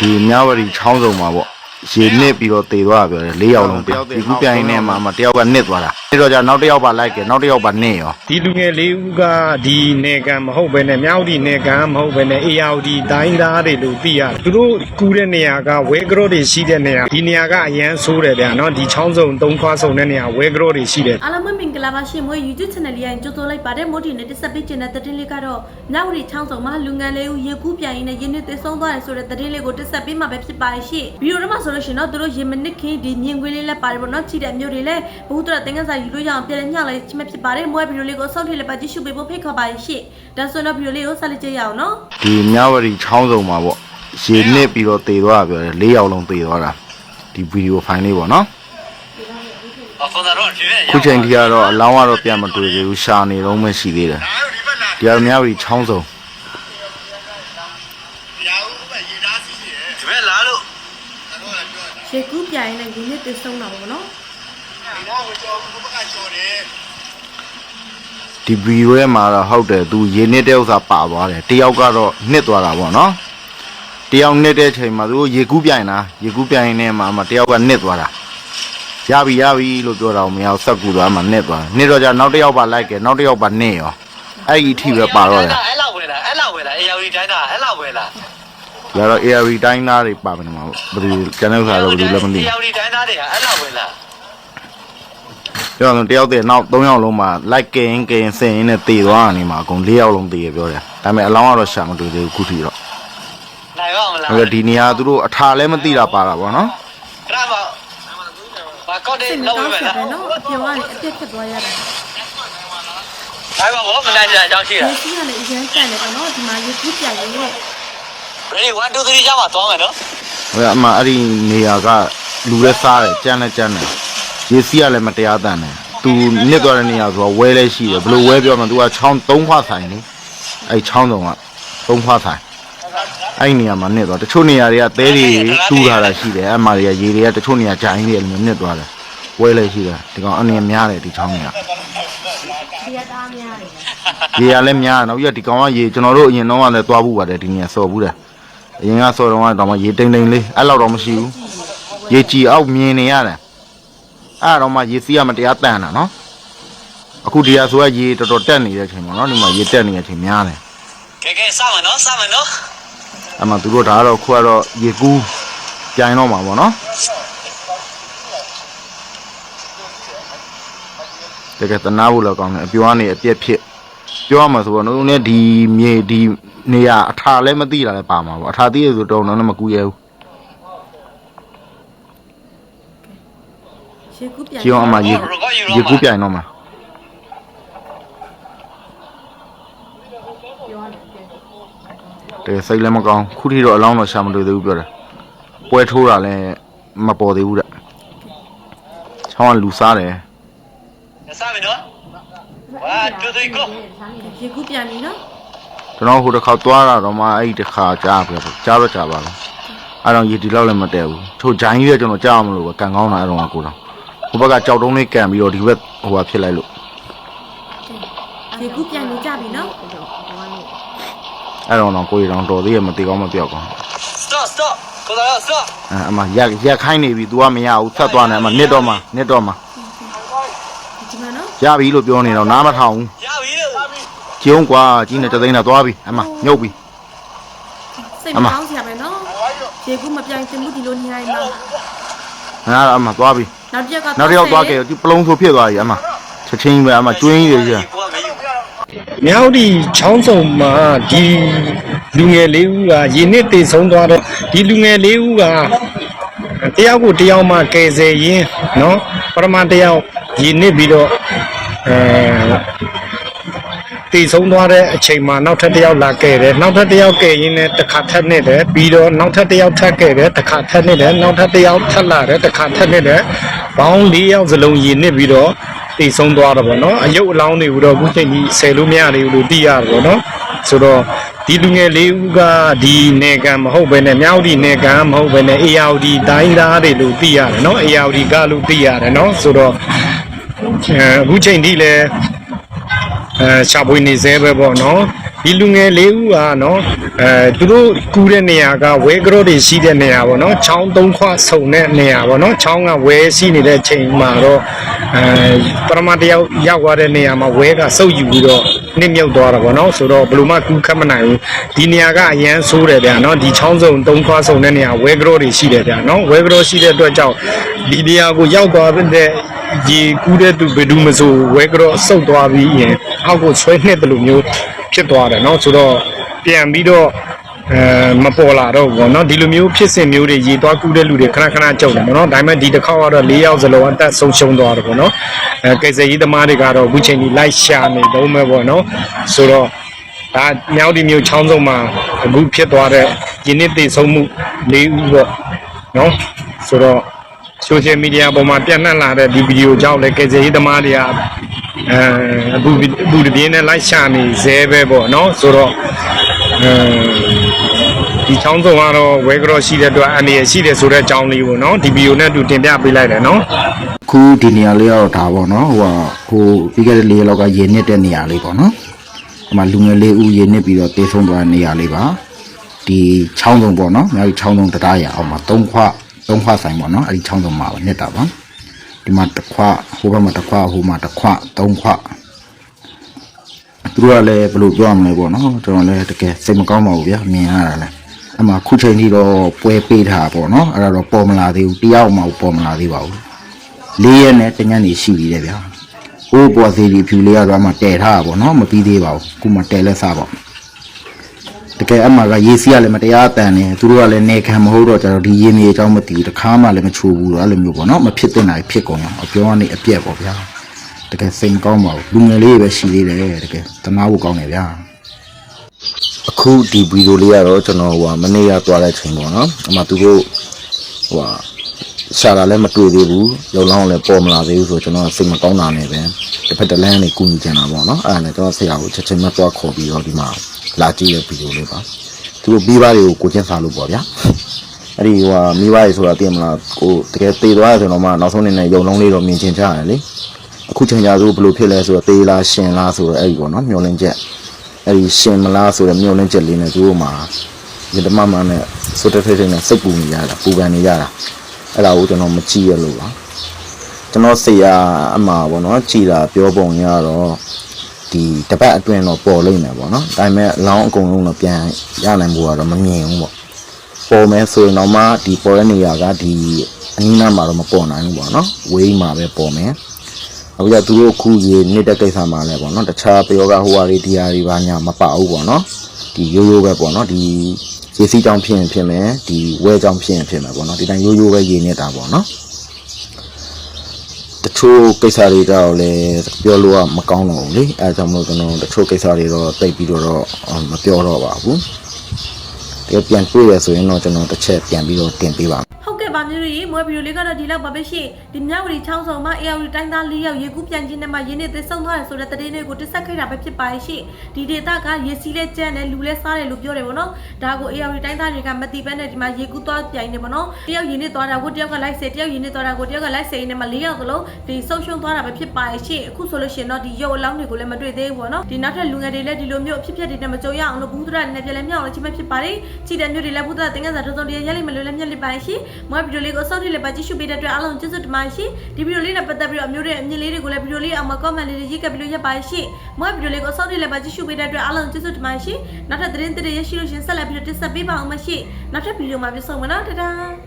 ဒီမြဝတီချောင်းစုံမှာပေါ့ရေနစ်ပြီးတော့တေသွားတာပြောတယ်၄ယောက်လုံးတေဒီကူပြိုင်နေမှာမှတယောက်ကနစ်သွားတာအဲ့တော့じゃနောက်တစ်ယောက်ပါလိုက်ကြနောက်တစ်ယောက်ပါနစ်ရောဒီလူငယ်လေးဦးကဒီနေကံမဟုတ်ပဲနဲ့မြောက်ဒီနေကံမဟုတ်ပဲနဲ့အေယာဒီတိုင်းသားတွေလို့သိရတယ်သူတို့ကူးတဲ့နေရာကဝဲကရော့တွေရှိတဲ့နေရာဒီနေရာကအရန်ဆိုးတယ်ဗျာနော်ဒီချောင်းစုံသုံးခွားစုံတဲ့နေရာဝဲကရော့တွေရှိတယ်အားလုံးပဲမင်္ဂလာပါရှင်မွေး YouTube channel လေးရင်ကြိုဆိုလိုက်ပါတယ်မို့ဒီနဲ့တက်ဆက်ပေးခြင်းတဲ့သတင်းလေးကတော့ညဝတီချောင်းဆောင်မှာလူငယ်လေးဦးရေကူးပြန်ရင်းနဲ့ရင်းနှီးသေးဆုံးသွားတယ်ဆိုတဲ့သတင်းလေးကိုတက်ဆက်ပေးမှာပဲဖြစ်ပါရှိဗီဒီယိုထဲမှာဆိုလို့ရှိရင်တော့သူတို့ရေမနစ်ခင်းဒီမြင်ကွင်းလေးလည်းပါတယ်ပေါ့နော်ချီတဲ့မျိုးတွေလည်းဘုဟုတရတင်ကစားယူလို့ရအောင်ပြန်လည်ညှောက်လိုက်ချင်းဖြစ်ပါတယ်မွေးဗီဒီယိုလေးကိုစောင့်ထိလည်းပါကြည့်ရှုပေးဖို့ဖိတ်ခေါ်ပါရှိဒါဆိုတော့ဗီဒီယိုလေးကိုဆက်လက်ကြည့်ရအောင်နော်ဒီမြဝတီချောင်းစုံမှာပေါ့ရေနစ်ပြီးတော့တေသွားတာပြောတယ်၄ယောက်လုံးတေသွားတာဒီဗီဒီယိုဖိုင်လေးပေါ့နော်ခုချိန်ကြီးကတော့အလောင်းကတော့ပြန်မတွေ့သေးဘူးရှာနေတော့မှရှိသေးတယ်ဒီကတော့မြဝတီချောင်းစုံဒီမဲ့လာလို့ရေကူးပြန်ရင်းနဲ့ရင်းနှီးသေးဆုံးတာပေါ့နော် ဒီဗီဒီယိုထဲမှာတော့ဟုတ်တယ်သူရေနစ်တဲ့ဥစ္စာပါသွားတယ်တယောက်ကတော့နှစ်သွားတာပေါ့နော်တယောက်နှစ်တဲ့ချိန်မှာသူတို့ရေကူးပြိုင်တာရေကူးပြိုင်နေမှာမှတယောက်ကနှစ်သွားတာရပြီရပြီလို့ပြောတာကိုမရဘူးဆက်ကူသွားမှနှစ်သွားတယ်နှစ်တော့じゃနောက်တစ်ယောက်ပါလိုက်တယ်နောက်တစ်ယောက်ပါနှစ်ရောအဲ့ဒီအထိပဲပါတော့တယ်အဲ့လောက်ဝယ်လာအဲ့လောက်ဝယ်လာအေယာဝီတိုင်းသားအဲ့လောက်ဝယ်လာဒါတော့ ARV တိုင်းသားတွေပါမယ်မှာဘယ်လိုကျန်တဲ့ဥစ္စာတော့ဘယ်လိုလဲမသိအေဘူးယာဝီတိုင်းသားတွေကအဲ့လောက်ဝယ်လာ ပြောတော့တယောက်တည်းနောက်3ယောက်လုံးမှာလိုက်ကင်ကင်စင်ရင်းနဲ့တေသွားတာနေမှာအကုန်4ယောက်လုံးတေရပြောတယ်ဒါပေမဲ့အလောင်းကတော့ရှာမတွေ့သေးဘူးခုထိတော့နိုင်ပါမလားဟုတ်ကဲ့ဒီနေရာသူတို့အထာလည်းမသိတာပါတာဗောနော်ခရပါဘာကောက်တဲ့စိတ်မလောက်ဝကောင်းယ်ဖြစ်လာတယ်နော်အပြောကနေအပြစ်ဖြစ်သွားရတာနိုင်ပါဘောမနိုင်ကြအကြောင်းရှိတာရေစီးကလည်းအရင်ကန်တယ်ပေါ့နော်ဒီမှာရေကူးပြန်ရင်းနဲ့ ready 1 2 3ကျမှသွားမယ်နော်ဟုတ်ကဲ့အမှအဲ့ဒီနေရာကလူလည်းစားတယ်ကြမ်းလည်းကြမ်းတယ် ရေစီးကလည်းမတရားတန်တယ်သူနစ်သွားတဲ့နေရာဆိုတော့ဝဲလည်းရှိတယ်ဘယ်လိုဝဲပြောမှသူကချောင်း3ခွဆိုင်နေအဲ့ချောင်းစုံက3ခွဆိုင်အဲ့ဒီနေရာမှာနစ်သွားတချို့နေရာတွေကသဲတွေတူးထားတာရှိတယ်အဲ့မှာတွေကရေတွေကတချို့နေရာဂျိုင်းတွေလည်းနစ်သွားတယ်ဝဲလည်းရှိတယ်ဒီကောင်အနေများတယ်ဒီချောင်းတွေကဒီရသားများတယ်ရေရလည်းများတယ်နောက်ပြီးတော့ဒီကောင်ကရေကျွန်တော်တို့အရင်တော့ကလည်းသွားဘူးပါတယ်ဒီနေရာစော်ဘူးတယ်အရင်ကစော်တော့ကတော့မှရေတိမ်တိမ်လေးအဲ့လောက်တော့မရှိဘူးရေကြည်အောက်မြင်နေရတယ် အဲ့တော့မှရေစီးရမတရားတန်တာနော်အခုဒီဟာဆိုကရေတော်တော်တက်နေတဲ့အချိန်ပေါ့နော်ဒီမှာရေတက်နေတဲ့အချိန်များတယ်ကဲကဲစမယ်နော်စမယ်နော်အဲ့မှာသူတို့ဒါကတော့ခုကတော့ရေကူးပြိုင်တော့မှာပေါ့နော်တကယ်တနာဖို့လည်းကောင်းတယ်အပြောကနေအပြက်ဖြစ်ပြောရမှာဆိုတော့တို့နဲ့ဒီမြေဒီနေရအထာလည်းမသိတာလည်းပါမှာပေါ့အထာသိရဆိုတော့တော့လည်းမကူရဲဘူး ရေကူး ပြန်ကြည့်အောင်အမရေရေကူးပြိုင်တော့မှာပြောရတယ်တကယ်စိတ်လည်းမကောင်းခုထိတော့အလောင်းတော့ရှာမတွေ့သေးဘူးပြောတယ်ပွဲထိုးတာလည်းမပေါ်သေးဘူးတဲ့ချောင်းကလူစားတယ်စမယ်နော်1 2 3 go ရေကူးပြန်ပြီနော်ကျွန်တော်ဟိုတစ်ခါသွားတာတော့မှအဲ့ဒီတစ်ခါကြားပြတယ်ကြားတော့ကြားပါလားအဲ့တော့ရေဒီလောက်လည်းမတည့်ဘူးထို့ဂျိုင်းကြီးကကျွန်တော်ကြားမလို့ပဲကန်ကောင်းတာအဲ့တော့ကကိုတော့ ဟိုဘက်ကကြောက်တုံးလေးကန်ပြီးတော့ဒီဘက်ဟိုဟာဖြစ်လိုက်လို့ရေကူးပြန်နေကြပြီနော်အဲ့တော့တော့ကိုရီတောင်တော်သေးရမသေးကောင်းမပြောက်ကောင်း stop stop ကိုသား stop အဲ့အမရက်ရက်ခိုင်းနေပြီ तू ကမရဘူးဆက်သွားနေအမနစ်တော့မှနစ်တော့မှဒီမှာနော်ရပြီလို့ပြောနေတော့နားမထောင်ဘူးရပြီလို့ကျုံကွာကြီးနေတသိန်းတော့သွားပြီအမညုတ်ပြီစိတ်မကောင်းစရာပဲနော်ရေကူးမပြန်တင်မှုဒီလိုနေရရင်တော့ ငါကအမသွားပြီနောက်တစ်ယောက်ကနောက်တစ်ယောက်သွားခဲ့ဒီပလုံးဆိုဖြစ်သွားပြီအမချက်ချင်းပဲအမကျွင်းကြီးတွေကြီးဘုရားမေးယူမြောက်ဒီချောင်းစုံမှာဒီလူငယ်လေးဦးကရေနစ်တေဆုံးသွားတော့ဒီလူငယ်လေးဦးကတယောက်ကိုတယောက်မှကယ်ဆယ်ရင်းနော်ပရမတယောက်ရေနစ်ပြီးတော့အဲ တေဆုံးသွားတဲ့အချိန်မှာနောက်ထပ်တယောက်လာကယ်တယ်နောက်ထပ်တယောက်ကယ်ရင်းနဲ့တစ်ခါထပ်နစ်တယ်ပြီးတော့နောက်ထပ်တယောက်ထပ်ကယ်တယ်တစ်ခါထပ်နစ်တယ်နောက်ထပ်တယောက်ထပ်လာတယ်တစ်ခါထပ်နစ်တယ်ဘောင်း၄ယောက်စလုံးရေနစ်ပြီးတော့တည်ဆုံးသွားတော့ဗောနော်အယုတ်အလောင်းတွေကိုတော့အခုချိန်ကြီးဆယ်လို့မရသေးဘူးလို့သိရတယ်ဗောနော်ဆိုတော့ဒီလူငယ်လေးဦးကဒီနေကံမဟုတ်ပဲနဲ့မြောက်ဒီနေကံမဟုတ်ပဲနဲ့အေယာဒီတိုင်းသားတွေလို့သိရတယ်နော်အေယာဒီကလို့သိရတယ်နော်ဆိုတော့အဲအခုချိန်ထိလည်း အဲရှာဖွေနေသေးပဲပေါ့နော်ဒီဒီလူငယ်လေးဦးကနော်အဲသူတို့ကူးတဲ့နေရာကဝဲကြောတွေရှိတဲ့နေရာပေါ့နော်ချောင်းသုံးခွဆုံတဲ့နေရာပေါ့နော်ချောင်းကဝဲရှိနေတဲ့ချိန်မှာတော့အဲပရမတ်တယောက်ရောက်သွားတဲ့နေရာမှာဝဲကစုပ်ယူပြီးတော့နစ်မြုပ်သွားတာပေါ့နော်ဆိုတော့ဘယ်လိုမှကူးခတ်မနိုင်ဘူးဒီနေရာကအရန်ဆိုးတယ်ဗျာနော်ဒီချောင်းစုံသုံးခွဆုံတဲ့နေရာဝဲကြောတွေရှိတယ်ဗျာနော်ဝဲကြောရှိတဲ့အတွက်ကြောင့်ဒီနေရာကိုရောက်သွားတဲ့ ဒီကူးတဲ့သူဘယ်သူမဆိုဝဲကြောစုပ်သွားပြီးရင်အောက်ကိုဆွဲနှစ်တယ်လို့မျိုးဖြစ်သွားတယ်နော်ဆိုတော့ပြန်ပြီးတော့အဲမပေါ်လာတော့ဘူးပေါ့နော်ဒီလိုမျိုးဖြစ်စဉ်မျိုးတွေရေသွားကူးတဲ့လူတွေခဏခဏကြုံတယ်ပေါ့နော်ဒါပေမဲ့ဒီတစ်ခေါက်ကတော့၄ယောက်စလုံးအသက်ဆုံးရှုံးသွားတယ်ပေါ့နော်အဲကယ်ဆယ်ရေးသမားတွေကတော့အခုချိန်ကြီးလိုက်ရှာနေတော့မယ်ပေါ့နော်ဆိုတော့ဒါမြောက်ဒီမျိုးချောင်းစုံမှာအခုဖြစ်သွားတဲ့ယင်းနှစ်သိဆုံးမှု၄ဦးပေါ့နော်ဆိုတော့ social media ပေါ်မှာပြန့်နှံ့လာတဲ့ဒီဗီဒီယိုကြောင့်လည်းကယ်ဆယ်ရေးသမားတွေကအဲအခုအခုဒီပြင်းနဲ့လိုက်ရှာနေဇဲပဲပေါ့နော်ဆိုတော့အဲဒီချောင်းစုံကတော့ဝဲကြောရှိတဲ့အတွက်အနေရရှိတယ်ဆိုတဲ့အကြောင်းလေးပေါ့နော်ဒီဗီဒီယိုနဲ့အတူတင်ပြပေးလိုက်တယ်နော်ခုဒီနေရာလေးကတော့ဒါပေါ့နော်ဟိုဟာဟိုပြီးခဲ့တဲ့လေးရက်လောက်ကရေနစ်တဲ့နေရာလေးပေါ့နော်ဒီမှာလူငယ်လေးဦးရေနစ်ပြီးတော့တေဆုံးသွားတဲ့နေရာလေးပါဒီချောင်းစုံပေါ့နော်မြောက်ချောင်းစုံတရားရအောင်မှာ၃ခွ ၃ခွဆိုင်ပေါ့နော်အဲ့ဒီချောင်းစုံမှာပဲနစ်တာပါဒီမှာတစ်ခွဟိုဘက်မှာတစ်ခွဟိုမှာတစ်ခွ၃ခွသူတို့ကလည်းဘယ်လိုပြောရမလဲပေါ့နော်ကျွန်တော်လည်းတကယ်စိတ်မကောင်းပါဘူးဗျာမြင်ရတာလည်းအမှခုချိန်ကြီးတော့ပွဲပေးထားပေါ့နော်အဲ့ဒါတော့ပေါ်မလာသေးဘူးတယောက်မှပေါ်မလာသေးပါဘူးလေးရက်နဲ့တညနေရှိပြီလေဗျာ။အိုးပေါ်သေးဒီဖြူလေးကတော့အမှတဲထားတာပေါ့နော်မပြီးသေးပါဘူး။ခုမှတဲလက်စားပေါ့။ တကယ်အမှကရေးစီးကလည်းမတရားအတန်နေသူတို့ကလည်းနေခံမဟုတ်တော့ကြတော့ဒီရင်းမြေအကြောင်းမသိဘူးတခါမှလည်းမချိုးဘူးတော့အဲ့လိုမျိုးပေါ့နော်မဖြစ်တဲ့နိုင်ဖြစ်ကုန်အောင်အပြောကနေအပြက်ပေါ့ဗျာ။တကယ်စိတ်ကောင်းပါဘူးလူငယ်လေးပဲရှိသေးတယ်တကယ်တနာဖို့ကောင်းတယ်ဗျာ။အခုဒီဗီဒီယိုလေးကတော့ကျွန်တော်ဟိုမနေ့ကသွားတဲ့ချိန်ပေါ့နော်။အမှသူတို့ဟို ရှာတာလည်းမတွေ့သေးဘူးလုံလောင်းလည်းပေါ်မလာသေးဘူးဆိုတော့ကျွန်တော်စိတ်မကောင်းတာနဲ့ပဲတစ်ဖက်တစ်လမ်းနဲ့ကူညီကြတာပေါ့နော်အဲ့ဒါနဲ့ကျွန်တော်ဆရာကိုချက်ချင်းမသွားခေါ်ပြီးတော့ဒီမှာလာကြည့်တဲ့ဗီဒီယိုလေးပါသူတို့ပြီးပါတွေကိုကိုချင်းစားလို့ပေါ့ဗျာအဲ့ဒီဟိုဟာမိဘတွေဆိုတာသိမလားကိုတကယ်တေသွားရဆိုတော့မှနောက်ဆုံးနေနဲ့ယုံလုံးလေးတော့မြင်ချင်းချရတယ်လေအခုချိန်ကြဆိုဘယ်လိုဖြစ်လဲဆိုတော့တေလားရှင်လားဆိုတော့အဲ့ဒီပေါ့နော်မျောလင်းချက်အဲ့ဒီရှင်မလားဆိုတော့မျောလင်းချက်လေးနဲ့သူတို့မှာဒီတမမနဲ့ဆိုတဲ့ဖိဖိနဲ့စိတ်ပူနေရတာပူပန်နေရတာ အဲ့ဒါကိုကျွန်တော်မကြည့်ရလို့ပါကျွန်တော်စိတ်ကအမှားပေါ့နော်ကြည်တာပြောပုံရတော့ဒီတပတ်အတွင်းတော့ပေါ်လိမ့်မယ်ပေါ့နော်ဒါပေမဲ့အလောင်းအကုန်လုံးတော့ပြန်ရနိုင်ဖို့ကတော့မမြင်ဘူးပေါ့ပေါ်မယ်ဆိုရင်တော့မှဒီပေါ်တဲ့နေရာကဒီအနီးနားမှာတော့မပေါ်နိုင်ဘူးပေါ့နော်ဝေးမှာပဲပေါ်မယ်အခုကျသူတို့ခုကြီးနေတဲ့ကိစ္စမှာလည်းပေါ့နော်တခြားပြောကဟိုဟာတွေဒီဟာတွေပါညာမပဘူးပေါ့နော်ဒီရိုးရိုးပဲပေါ့နော်ဒီ ရေစီးကြောင်ဖြစ်ရင်ဖြစ်မယ်ဒီဝဲကြောင်ဖြစ်ရင်ဖြစ်မယ်ပေါ့နော်ဒီတိုင်းရိုးရိုးပဲရေနေတာပေါ့နော်တချို့ကိစ္စတွေတော့လည်းပြောလို့ကမကောင်းတော့ဘူးလေအဲဒါကြောင့်မလို့ကျွန်တော်တချို့ကိစ္စတွေတော့တိတ်ပြီးတော့တော့မပြောတော့ပါဘူးတကယ်ပြန်တွေ့ရဆိုရင်တော့ကျွန်တော်တစ်ချက်ပြန်ပြီးတော့တင်ပေးပါဟု တ်ကဲ့ပါမျိုးတွေမွေးဗီဒီယိုလေးကတော့ဒီလောက်ပါပဲရှိဒီမြောက်ဝတီချောင်းဆောင်မှာ AR တိုင်းသား၄ယောက်ရေကူးပြန်ခြင်းနဲ့မှရင်းနေသဆုံးသွားတယ်ဆိုတဲ့သတင်းလေးကိုတက်ဆက်ခဲ့တာပဲဖြစ်ပါရဲ့ရှိဒီဒေတာကရေစီးလဲကြမ်းတယ်လူလဲစားတယ်လို့ပြောတယ်ဗောနော်ဒါကို AR တိုင်းသားတွေကမတိပဲနဲ့ဒီမှာရေကူးသွားပြိုင်နေဗောနော်တယောက်ရင်းနေသွားတာကိုတယောက်ကလိုက်စေတယောက်ရင်းနေသွားတာကိုတယောက်ကလိုက်စေနေမှာ၄ယောက်သလုံးဒီဆုံးရှုံးသွားတာပဲဖြစ်ပါရဲ့ရှိအခုဆိုလို့ရှိရင်တော့ဒီရုပ်အလောင်းတွေကိုလည်းမတွေ့သေးဘူးဗောနော်ဒီနောက်ထပ်လူငယ်တွေလည်းဒီလိုမျိုးအဖြစ်ဖြစ်တွေနဲ့မကြုံရအောင်လို့ဘူးဒရနဲ့ပြလဲမြောက်လို့ချင်းပဲဖြစ်ပါတယ်ချီတဲ့မျိုးတွေလည်းဘူးဒရတင်ကစားတုံးတုံးတရားရလိမ့်မလို့လည်းမျက်လိပါရှိမွေးဗီဒီယိုလေးကိုစောင့်ကြည့်လိုက်ပါကြည့်ရှုပေးတဲ့အတွက်အားလုံးကျေးဇူးတင်ပါတယ်ရှိဒီဗီဒီယိုလေးနဲ့ပတ်သက်ပြီးတော့အမျိုးတွေအမြင်လေးတွေကိုလည်းဗီဒီယိုလေးအောက်မှာ comment လေးတွေရေးကပ်ပြီးလို့ရပါရှိမွေးဗီဒီယိုလေးကိုစောင့်ကြည့်လိုက်ပါကြည့်ရှုပေးတဲ့အတွက်အားလုံးကျေးဇူးတင်ပါတယ်ရှိနောက်ထပ်သတင်းတွေရရှိလို့ရှင်ဆက်လက်ပြီးတော့တင်ဆက်ပေးပါအောင်မရှိနောက်ထပ်ဗီဒီယိုမှာပြန်ဆုံမယ်နော်တဒါ